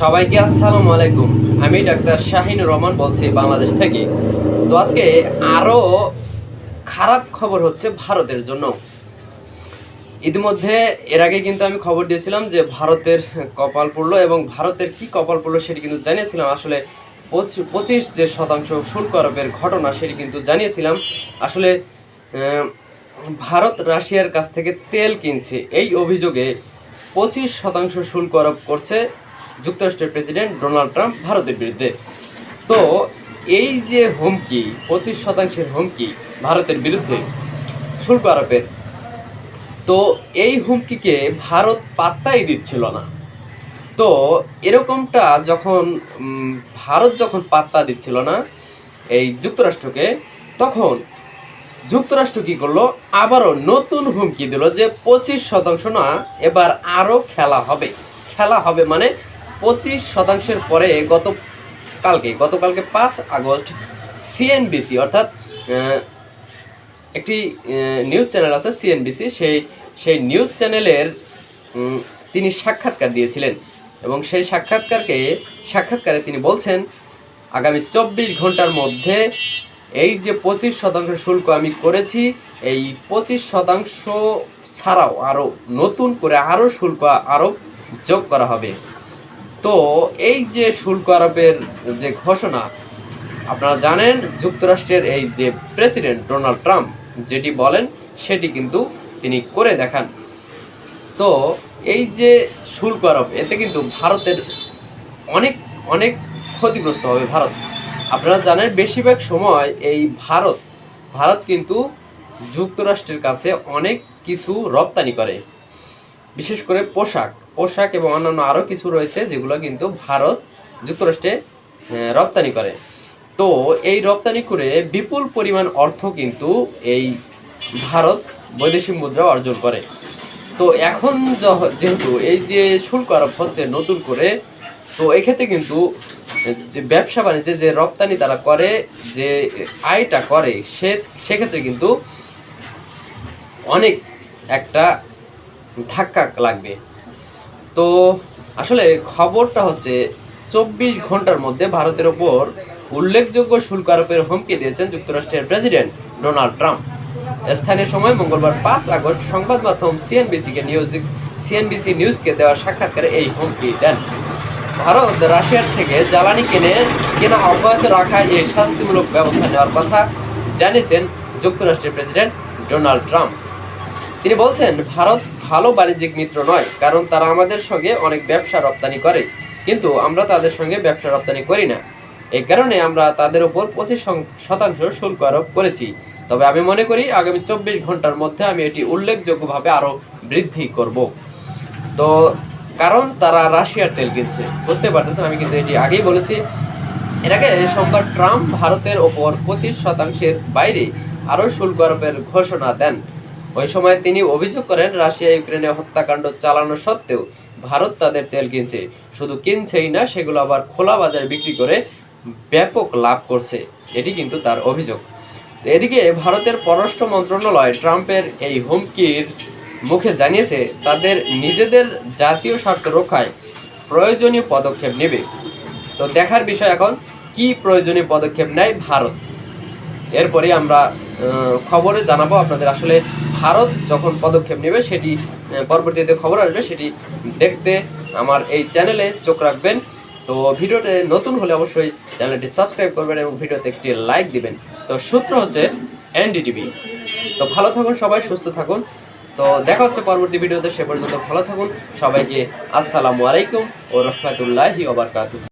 সবাইকে আসসালামু আলাইকুম। আমি ডাক্তার শাহিন রহমান বলছি বাংলাদেশ থেকে। তো আজকে আরও খারাপ খবর হচ্ছে ভারতের জন্য। ইতিমধ্যে এর আগে কিন্তু আমি খবর দিয়েছিলাম যে ভারতের কপাল পড়ল এবং ভারতের কি কপাল পড়ল সেটি কিন্তু জানিয়েছিলাম। আসলে পঁচি- পঁচিশ যে শতাংশ শুল্ক আরোপের ঘটনা সেটি কিন্তু জানিয়েছিলাম। আসলে ভারত রাশিয়ার কাছ থেকে তেল কিনছে। এই অভিযোগে পঁচিশ শতাংশ শুল্ক আরোপ করছে যুক্তরাষ্ট্রের প্রেসিডেন্ট ডোনাল্ড ট্রাম্প ভারতের বিরুদ্ধে। তো এই যে হুমকি, পঁচিশ শতাংশের হুমকি ভারতের বিরুদ্ধে, শুল্ক আরোপের, তো এই হুমকিকে ভারত পাত্তাই দিচ্ছিল না। তো এরকমটা যখন ভারত যখন পাত্তা দিচ্ছিল না এই যুক্তরাষ্ট্রকে, তখন যুক্তরাষ্ট্র কি করল? আবারও নতুন হুমকি দিল যে পঁচিশ শতাংশ না, এবার আরও খেলা হবে। খেলা হবে মানে পঁচিশ শতাংশের পরে গত কালকে, গতকালকে পাঁচ আগস্ট সিএনবিসি অর্থাৎ একটি নিউজ চ্যানেল আছে সিএনবিসি সেই সেই নিউজ চ্যানেলের তিনি সাক্ষাৎকার দিয়েছিলেন এবং সেই সাক্ষাৎকারকে, সাক্ষাৎকারে তিনি বলছেন, আগামী চব্বিশ ঘণ্টার মধ্যে এই যে পঁচিশ শতাংশ শুল্ক আমি করেছি, এই পঁচিশ শতাংশ ছাড়াও আরও নতুন করে আরও শুল্ক আরও যোগ করা হবে। তো এই যে শুল্ক আরোপের যে ঘোষণা, আপনারা জানেন যুক্তরাষ্ট্রের এই যে প্রেসিডেন্ট ডোনাল্ড ট্রাম্প যেটি বলেন, সেটি কিন্তু তিনি করে দেখান। তো এই যে শুল্ক আরোপ, এতে কিন্তু ভারতের অনেক অনেক ক্ষতিগ্রস্ত হবে ভারত। আপনারা জানেন বেশিরভাগ সময় এই ভারত ভারত কিন্তু যুক্তরাষ্ট্রের কাছে অনেক কিছু রপ্তানি করে, বিশেষ করে পোশাক। পোশাক এবং অন্যান্য আরও কিছু রয়েছে যেগুলো কিন্তু ভারত যুক্তরাষ্ট্রে রপ্তানি করে। তো এই রপ্তানি করে বিপুল পরিমাণ অর্থ কিন্তু এই ভারত বৈদেশিক মুদ্রা অর্জন করে। তো এখন যেহেতু এই যে শুল্ক আরোপ হচ্ছে নতুন করে, তো এক্ষেত্রে কিন্তু যে ব্যবসা বাণিজ্যে যে রপ্তানি তারা করে, যে আয়টা করে, সে, সেক্ষেত্রে কিন্তু অনেক একটা ধাক্কা লাগবে। তো আসলে খবরটা হচ্ছে, চব্বিশ ঘণ্টার মধ্যে ভারতের ওপর উল্লেখযোগ্য শুল্ক আরোপের হুমকি দিয়েছেন যুক্তরাষ্ট্রের প্রেসিডেন্ট ডোনাল্ড ট্রাম্প। স্থানীয় সময় মঙ্গলবার পাঁচ আগস্ট সংবাদ মাধ্যম সিএনবিসিকে নিউজ, সিএনবিসি নিউজকে দেওয়া সাক্ষাৎকারে এই হুমকি দেন। ভারত, রাশিয়ার থেকে জ্বালানি কিনে, কেনা অব্যাহত রাখায় এই শাস্তিমূলক ব্যবস্থা নেওয়ার কথা জানিয়েছেন যুক্তরাষ্ট্রের প্রেসিডেন্ট ডোনাল্ড ট্রাম্প। তিনি বলছেন, ভারত ভালো বাণিজ্যিক মিত্র নয়, কারণ তারা আমাদের সঙ্গে অনেক ব্যবসা রপ্তানি করে, কিন্তু আমরা তাদের সঙ্গে ব্যবসা রপ্তানি করি না। এই কারণে আমরা তাদের উপর পঁচিশ শতাংশ শুল্ক আরোপ করেছি। তবে আমি মনে করি আগামী চব্বিশ ঘণ্টার মধ্যে আমি এটি উল্লেখযোগ্যভাবে আরও বৃদ্ধি করব। তো কারণ তারা রাশিয়ার তেল কিনছে, বুঝতে পারতেছেন? আমি কিন্তু এটি আগেই বলেছি। এর আগে সোমবার ট্রাম্প ভারতের ওপর পঁচিশ শতাংশের বাইরে আরও শুল্ক আরোপের ঘোষণা দেন। ওই সময় তিনি অভিযোগ করেন, রাশিয়া ইউক্রেনে হত্যাকাণ্ড চালানো সত্ত্বেও ভারত তাদের তেল কিনছে। শুধু কিনছেই না, সেগুলো আবার খোলা বাজারে বিক্রি করে ব্যাপক লাভ করছে। এটি কিন্তু তার অভিযোগ। তো এদিকে ভারতের পররাষ্ট্র মন্ত্রণালয় ট্রাম্পের এই হুমকির মুখে জানিয়েছে, তাদের নিজেদের জাতীয় স্বার্থ রক্ষায় প্রয়োজনীয় পদক্ষেপ নেবে। তো দেখার বিষয় এখন, কি প্রয়োজনীয় পদক্ষেপ নেয় ভারত? এরপরে আমরা খবরে জানাব আপনাদের আসলে ভারত যখন পদক্ষেপ নেবে, সেটি পরবর্তীতে খবর আসবে, সেটি দেখতে আমার এই চ্যানেলে চোখ রাখবেন। তো ভিডিওতে নতুন হলে অবশ্যই চ্যানেলটি সাবস্ক্রাইব করবেন এবং ভিডিওতে একটি লাইক দিবেন। তো সূত্র হচ্ছে এনডিটিভি। তো ভালো থাকুন সবাই, সুস্থ থাকুন। তো দেখা হচ্ছে পরবর্তী ভিডিওতে, সে পর্যন্ত ভালো থাকুন। সবাইকে আসসালামু আলাইকুম ও রহমতুল্লাহি ওবরকাতুহ